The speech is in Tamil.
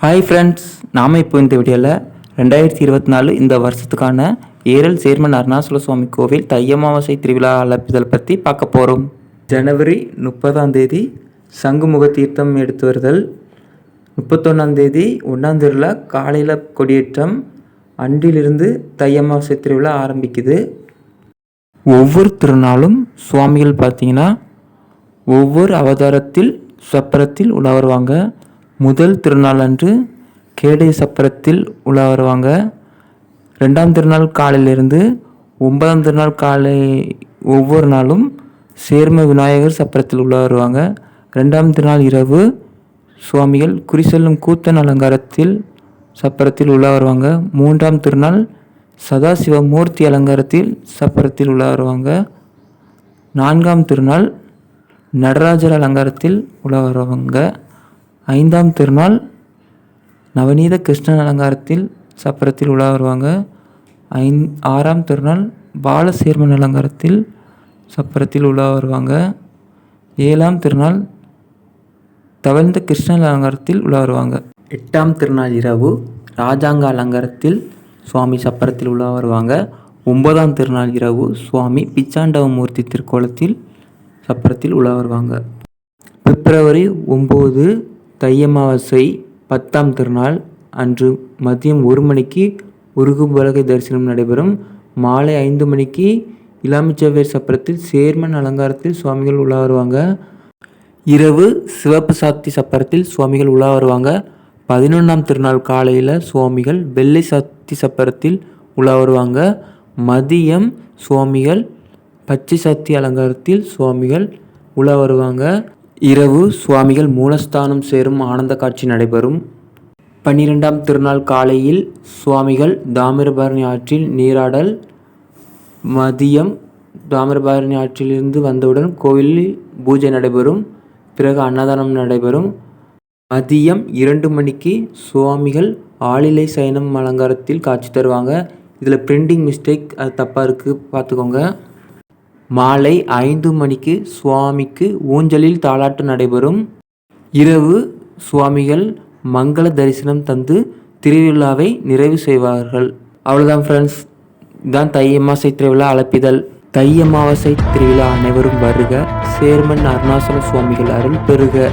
ஹாய் ஃப்ரெண்ட்ஸ் நாம் இப்போ இந்த வீடியோவில் ரெண்டாயிரத்தி இருபத்தி நாலு இந்த வருஷத்துக்கான ஏரல் சேர்மன் அருணாசல சுவாமி கோவில் தை அமாவாசை திருவிழா அழைப்புதல் பற்றி பார்க்க போகிறோம் ஜனவரி முப்பதாம் தேதி சங்குமுக தீர்த்தம் எடுத்து வருதல். முப்பத்தொன்னாம் தேதி ஒன்றாம் திருவிழா காலையில் கொடியேற்றம். அன்றிலிருந்து தை அமாவாசை திருவிழா ஆரம்பிக்குது. ஒவ்வொரு திருநாளும் சுவாமிகள் பார்த்தீங்கன்னா ஒவ்வொரு அவதாரத்தில் சப்பரத்தில் உலா வருவாங்க முதல் திருநாள் அன்று கேடை சப்பரத்தில் உலா வருவாங்க. ரெண்டாம் திருநாள் காலையிலிருந்து ஒன்பதாம் திருநாள் காலை ஒவ்வொரு நாளும் சேர்ம விநாயகர் சப்பரத்தில் உலா வருவாங்க. ரெண்டாம் திருநாள் இரவு சுவாமிகள் குறிசெல்லும் கூத்தன் அலங்காரத்தில் சப்பரத்தில் உலா வருவாங்க. மூன்றாம் திருநாள் சதாசிவ மூர்த்தி அலங்காரத்தில் சப்பரத்தில் உலா வருவாங்க. நான்காம் திருநாள் நடராஜர் அலங்காரத்தில் உலா வருவாங்க. ஐந்தாம் திருநாள் நவநீத கிருஷ்ணன் அலங்காரத்தில் சப்பரத்தில் உலா வருவாங்க. ஐந் ஆறாம் திருநாள் பாலசேர்மன் அலங்காரத்தில் சப்பரத்தில் உலா வருவாங்க. ஏழாம் திருநாள் தவழ்ந்த கிருஷ்ணன் அலங்காரத்தில் உலா வருவாங்க. எட்டாம் திருநாள் இரவு ராஜாங்க அலங்காரத்தில் சுவாமி சப்பரத்தில் உலா வருவாங்க. ஒன்பதாம் திருநாள் இரவு சுவாமி பிச்சாண்டவமூர்த்தி திருக்கோலத்தில் சப்பரத்தில் உலா வருவாங்க. பிப்ரவரி ஒம்பது தை அமாவாசை பத்தாம் திருநாள் அன்று மதியம் ஒரு மணிக்கு உருகுபலகை தரிசனம் நடைபெறும். மாலை ஐந்து மணிக்கு இளாமிச்சவேர் சப்பரத்தில் சேர்மன் அலங்காரத்தில் சுவாமிகள் உலா வருவாங்க. இரவு சிவப்பு சாத்தி சப்பரத்தில் சுவாமிகள் உலா வருவாங்க. பதினொன்றாம் திருநாள் காலையில் சுவாமிகள் வெள்ளை சாத்தி சப்பரத்தில் உலா வருவாங்க. மதியம் சுவாமிகள் பச்சை சாத்தி அலங்காரத்தில் சுவாமிகள் உலா வருவாங்க. இரவு சுவாமிகள் மூலஸ்தானம் சேரும் ஆனந்த காட்சி நடைபெறும். பன்னிரெண்டாம் திருநாள் காலையில் சுவாமிகள் தாமிரபரணி ஆற்றில் நீராடல். மதியம் தாமிரபரணி ஆற்றிலிருந்து வந்தவுடன் கோவிலில் பூஜை நடைபெறும். பிறகு அன்னதானம் நடைபெறும். மதியம் இரண்டு மணிக்கு சுவாமிகள் ஆளிலை சயனம் அலங்காரத்தில் காட்சி தருவாங்க. இதில் பிரிண்டிங் மிஸ்டேக் அது தப்பாக இருக்குது பார்த்துக்கோங்க. மாலை ஐந்து மணிக்கு சுவாமிக்கு ஊஞ்சலில் தாலாட்டு நடைபெறும். இரவு சுவாமிகள் மங்கள தரிசனம் தந்து திருவிழாவை நிறைவு செய்வார்கள். அவ்வளோதான் ஃப்ரெண்ட்ஸ் தான் தை அமாவாசை திருவிழா அழைப்பிதழ். தை அமாவாசை திருவிழா அனைவரும் வருக. சேர்மன் அருணாசல சுவாமிகள் அருள் பெறுக.